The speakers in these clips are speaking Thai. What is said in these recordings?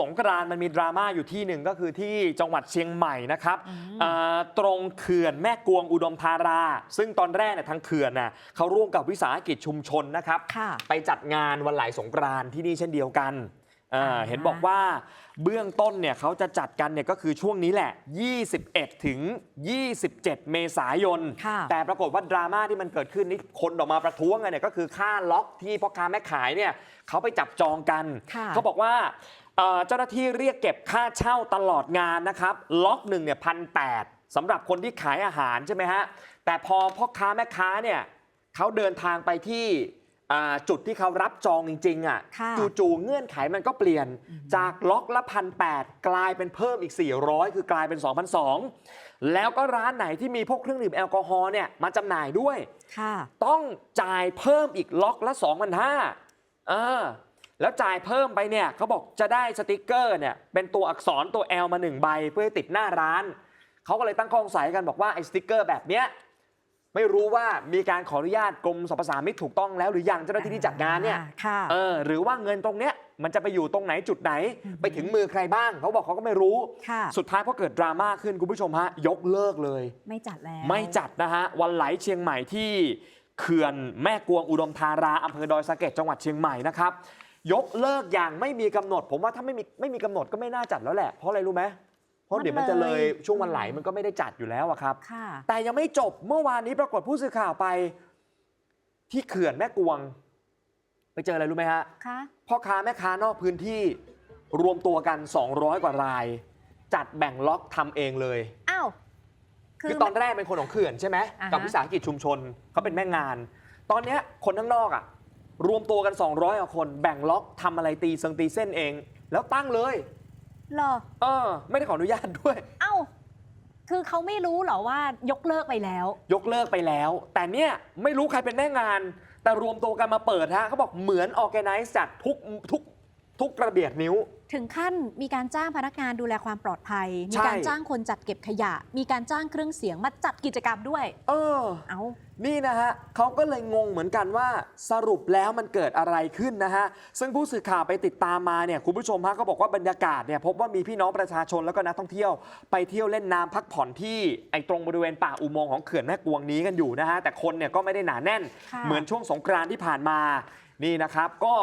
สงกรานต์มันมีดราม่าอยู่ที่หนึ่งก็คือที่จังหวัดเชียงใหม่นะครับอืมอ่าตรงเขื่อนแม่กวงอุดมธารา ซึ่งตอนแรกเนี่ยทางเขื่อนน่ะเขาร่วมกับวิสาหกิจชุมชนนะครับค่ะไปจัดงานวันไหลสงกรานต์ที่นี่เช่นเดียวกันอ่าอ่าเห็นบอกว่าเบื้องต้นเนี่ยเขาจะจัดกันเนี่ยก็คือช่วงนี้แหละ 21 ถึง 27 เมษายนค่ะแต่ปรากฏว่าดราม่าที่มันเกิดขึ้นนี่คนออกมาประท้วงกันเนี่ยก็คือค่าล็อกที่พ่อค้าแม่ขายเนี่ยเขาไปจับจองกันค่ะเขาบอกว่า เอ่อเจ้าหน้าที่เรียกเก็บค่าเช่าตลอดงานนะครับล็อกหนึ่งเนี่ยพันแสำหรับคนที่ขายอาหารใช่ไหมฮะแต่พอพ่อค้าแม่ค้าเนี่ยเขาเดินทางไปที่อ่าจุดที่เขารับจองจริงๆอะค่ะจู่ๆเงื่อนไขมันก็เปลี่ยนจากล็อกละพันแกลายเป็นเพิ่มอีก 400 คือกลายเป็น2,200แล้วก็ร้านไหนที่มีพวกเครื่องดื่มแอลกอฮอล์เนี่ยมาจำหน่ายด้วยค่ะต้องจ่ายเพิ่มอีกล็อกละ2,500เออ แล้วจ่ายเพิ่มไปเนี่ยเขาบอกจะได้สติกเกอร์เนี่ยเป็นตัวอักษรตัว L มา 1 ใบเพื่อให้ติดหน้าร้าน เขาก็เลยตั้งข้อสงสัยกันบอกว่าไอ้สติกเกอร์แบบเนี้ยไม่รู้ว่ามีการขออนุญาตกรมสรรพสามิตถูกต้องแล้วหรือยังเจ้าหน้าที่ที่จัดงานเนี่ยค่ะเออหรือว่าเงินตรงเนี้ยมันจะไปอยู่ตรงไหนจุดไหนอือฮึไปถึงมือใครบ้าง เขาบอกเขาก็ไม่รู้ค่ะสุดท้ายพอเกิดดราม่าขึ้นคุณผู้ชมฮะ ยกเลิกเลย ไม่จัดแล้วไม่จัดนะฮะ วันไหลเชียงใหม่ที่เขื่อนแม่กวงอุดมธาราอำเภอดอยสะเก็ดจังหวัดเชียงใหม่นะครับ ยกเลิกอย่างไม่มีกำหนด ผมว่าถ้าไม่มีไม่มีกำหนดก็ไม่น่าจัดแล้วแหละ เพราะอะไรรู้ไหมเพราะเดี๋ยวมันจะเลยช่วงวันไหลมันก็ไม่ได้จัดอยู่แล้วอะครับ ค่ะ แต่ยังไม่จบเมื่อวานนี้ปรากฏผู้สื่อข่าวไป ที่เขื่อนแม่กวง ไปเจออะไรรู้ไหมฮะ ค่ะ พ่อค้าแม่ค้านอกพื้นที่รวมตัวกัน 200 กว่าราย จัดแบ่งล็อกทำเองเลย อ้าว คือตอนแรกเป็นคนของเขื่อนใช่ไหมอ่าฮะ กับวิสาหกิจชุมชนเขาเป็นแม่งาน ตอนเนี้ยคนข้างนอกอะ รวมตัวกัน 200กว่าคนแบ่งล็อกทำอะไรตีเซิงตีเส้นเอง แล้วตั้งเลย เหรอ เออ ไม่ได้ขออนุญาตด้วย เอ้า คือเขาไม่รู้เหรอว่ายกเลิกไปแล้ว ยกเลิกไปแล้ว แต่เนี่ยไม่รู้ใครเป็นแม่งาน แต่รวมตัวกันมาเปิดฮะเขาบอกเหมือนออแกไนซ์จัดทุกทุก ทุกกระเบียดนิ้ว ถึงขั้นมีการจ้างพนักงานดูแลความปลอดภัย มีการใช่จ้างคนจัดเก็บขยะ มีการจ้างเครื่องเสียงมาจัดกิจกรรมด้วย เออ เอานี่นะฮะเขาก็เลยงงเหมือนกันว่าสรุปแล้วมันเกิดอะไรขึ้นนะฮะ ซึ่งผู้สื่อข่าวไปติดตามมาเนี่ยคุณผู้ชมฮะก็บอกว่าบรรยากาศเนี่ยพบว่ามีพี่น้องประชาชนแล้วก็นักท่องเที่ยว ไปเที่ยวเล่นน้ำพักผ่อนที่ไอ้ตรงบริเวณป่าอุโมงค์ของเขื่อนแม่กวงนี้กันอยู่นะฮะแต่คนเนี่ยก็ไม่ได้หนาแน่นค่ะเหมือนช่วงสงกรานต์ที่ผ่านมานี่นะครับก็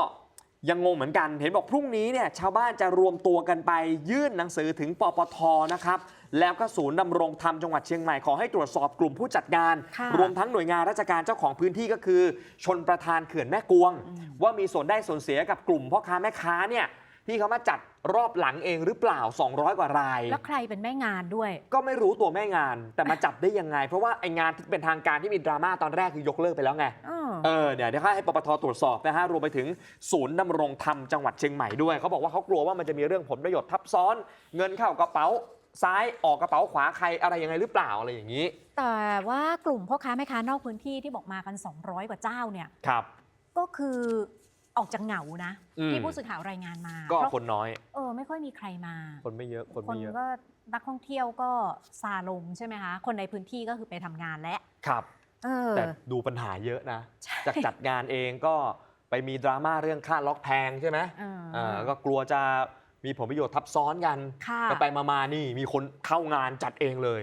ยังงงเหมือนกัน เห็นบอกพรุ่งนี้เนี่ยชาวบ้านจะรวมตัวกันไปยื่นหนังสือถึงปปทนะครับ แล้วก็ศูนย์ดำรงธรรมจังหวัดเชียงใหม่ขอให้ตรวจสอบกลุ่มผู้จัดงาน ค่ะ รวมทั้งหน่วยงานราชการเจ้าของพื้นที่ก็คือ ชนประธานเขื่อนแม่กวง ว่ามีส่วนได้ส่วนเสียกับกลุ่มพ่อค้าแม่ค้าเนี่ยที่เขามาจัดรอบหลังเองหรือเปล่า 200 กว่าราย แล้วใครเป็นแม่งานด้วย ก็ไม่รู้ตัวแม่งานแต่มาจัดได้ยังไง เพราะว่าไองานที่เป็นทางการที่มีดราม่าตอนแรกคือยกเลิกไปแล้วไง เออ เออเนี่ยเดี๋ยวให้ปปทตรวจสอบนะฮะรวมไปถึงศูนย์ดำรงธรรมจังหวัดเชียงใหม่ด้วยเขาบอกว่าเขากลัวว่ามันจะมีเรื่องผลประโยชน์ทับซ้อน เงินเข้ากระเป๋าซ้ายออกกระเป๋าขวาใครอะไรยังไงหรือเปล่าอะไรอย่างนี้ แต่ว่ากลุ่มพ่อค้าแม่ค้านอกพื้นที่ที่บอกมากัน 200 กว่าเจ้าเนี่ยครับ ก็คือออกจากเหงานะอืมที่ผู้สื่อข่าวรายงานมา ก็เพราะคนน้อย เออ ไม่ค่อยมีใครมา คนไม่เยอะคนคนไม่เยอะก็นักท่องเที่ยวก็ซาลงใช่ไหมคะ คนในพื้นที่ก็คือไปทำงานแล้วครับเออ แต่ดูปัญหาเยอะนะใช่จากจัดงานเองก็ไปมีดราม่าเรื่องค่าล็อกแพงใช่ไหมเออเอ่อก็กลัวจะมีผลประโยชน์ทับซ้อนกันค่ะไปไปมามาๆนี่มีคนเข้างานจัดเองเลย